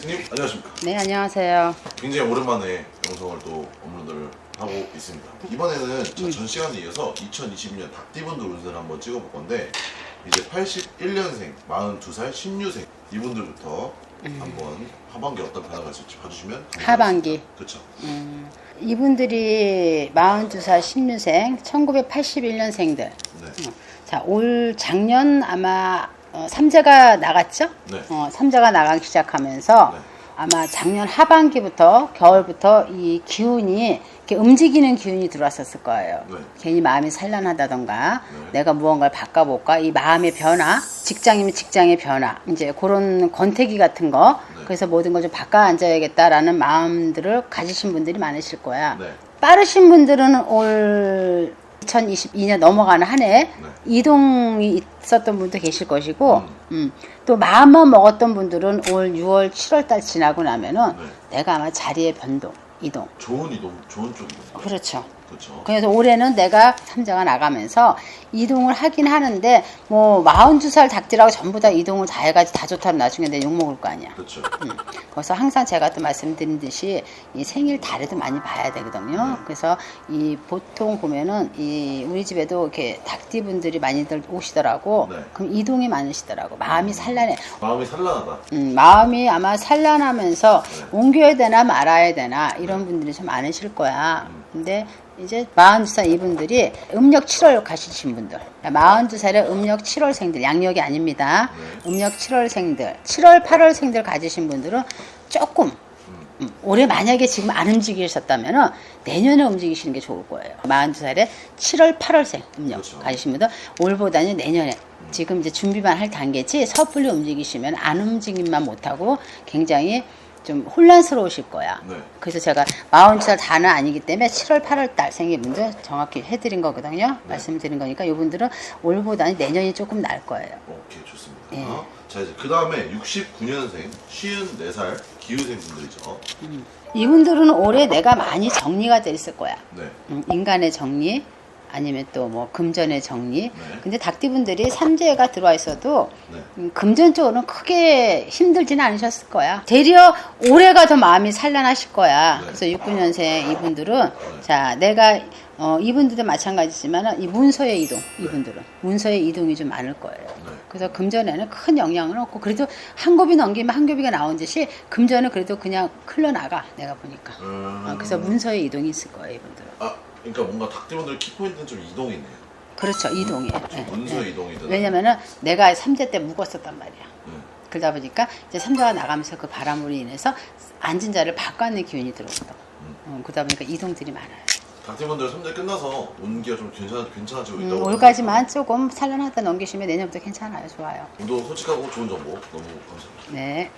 스님 안녕하십니까. 네, 안녕하세요. 굉장히 오랜만에 영상을 또 업로드를 하고 있습니다. 이번에는 저 전 시간에 이어서 2022년 닭띠분들 운세를 한번 찍어볼 건데 이제 81년생, 42살, 16생 이분들부터 한번 하반기 어떤 변화가 있을지 봐주시면 하반기. 그렇죠. 이분들이 42살 16생, 1981년생들. 네. 자, 올 작년 아마 어, 삼재가 나갔죠? 네. 어, 삼재가 나가기 시작하면서 네. 아마 작년 하반기부터 겨울부터 이 기운이 이렇게 움직이는 기운이 들어왔었을 거예요. 네. 괜히 마음이 산란하다던가 네. 내가 무언가를 바꿔볼까 이 마음의 변화 직장이면 직장의 변화 이제 그런 권태기 같은 거 네. 그래서 모든 걸 좀 바꿔 앉아야겠다라는 마음들을 가지신 분들이 많으실 거야. 네. 빠르신 분들은 올 2022년 넘어가는 한 해 이동이 있었던 분도 계실 것이고, 네. 음. 음, 또 마음만 먹었던 분들은 올 6월, 7월 달 지나고 나면은 네. 내가 아마 자리의 변동, 이동. 좋은 이동, 좋은 쪽. 그렇죠. 그렇죠. 그래서 올해는 내가 삼자가 나가면서 이동을 하긴 하는데 뭐 42살 닭들하고 전부 다 이동을 다 해가지고 다 좋다면 나중에 내 욕 먹을 거 아니야. 그렇죠. 음. 그래서 항상 제가 또 말씀드린 듯이 이 생일 달에도 많이 봐야 되거든요. 그래서 이 보통 보면은 이 우리 집에도 이렇게 닭띠 분들이 많이들 오시더라고. 네. 그럼 이동이 많으시더라고. 마음이 산란해. 마음이 산란하다. 음, 마음이 아마 산란하면서 네. 옮겨야 되나 말아야 되나 이런 분들이 좀 많으실 거야. 음. 근데 이제 42살 이분들이 음력 7월 가시신 분들. 42살에 음력 7월생들, 양력이 아닙니다. 네. 음력 7월생들, 7월, 8월생들 가지신 분들은 조금 음, 올해 만약에 지금 안 움직이셨다면 내년에 움직이시는 게 좋을 거예요. 42살에 7월, 8월생 음력 그렇죠. 가지신 분들 올보다는 내년에 지금 이제 준비만 할 단계지 섣불리 움직이시면 안 움직임만 못하고 굉장히 좀 혼란스러우실 거야. 네. 그래서 제가 42살 다는 아니기 때문에 7월, 8월 달 분들 정확히 해드린 거거든요. 말씀드린 거니까 이분들은 올보다는 내년이 조금 나을 거예요. 오케이 좋습니다. 예. 자 이제 그 다음에 69년생, 54살 기후생 분들이죠. 이분들은 올해 내가 많이 정리가 돼 있을 거야. 네. 음, 인간의 정리 아니면 또 뭐 금전의 정리. 네. 근데 닭띠분들이 삼재가 들어와 있어도 네. 음, 금전적으로는 크게 힘들지는 않으셨을 거야. 되려 올해가 더 마음이 산란하실 거야. 네. 그래서 69년생 이분들은 자 내가 어, 이분들도 마찬가지지만 이 문서의 이동 이분들은 문서의 이동이 좀 많을 거예요. 네. 그래서 금전에는 큰 영향은 없고 그래도 한 곱이 넘기면 한 곱이가 나온 듯이 금전은 그래도 그냥 흘러나가 내가 보니까. 음. 어, 그래서 문서의 이동이 있을 거예요 이분들은. 아 그러니까 뭔가 닭띠분들 키포인트는 좀 이동이네요. 그렇죠 이동이. 예, 문서의 예. 이동이든. 왜냐면은 내가 삼재때 묵었었단 말이야. 네. 그러다 보니까 이제 삼자가 나가면서 그 바람으로 인해서 앉은 자를 바꿔는 기운이 들어오거든. 음, 그러다 보니까 이동들이 많아요. 닭띠분들 3대 끝나서 운기가 좀 괜찮아 괜찮아지고 음, 있다고. 올까지만 조금 산란하다 넘기시면 내년부터 괜찮아요. 좋아요. 오늘도 솔직하고 좋은 정보 너무 감사합니다. 네.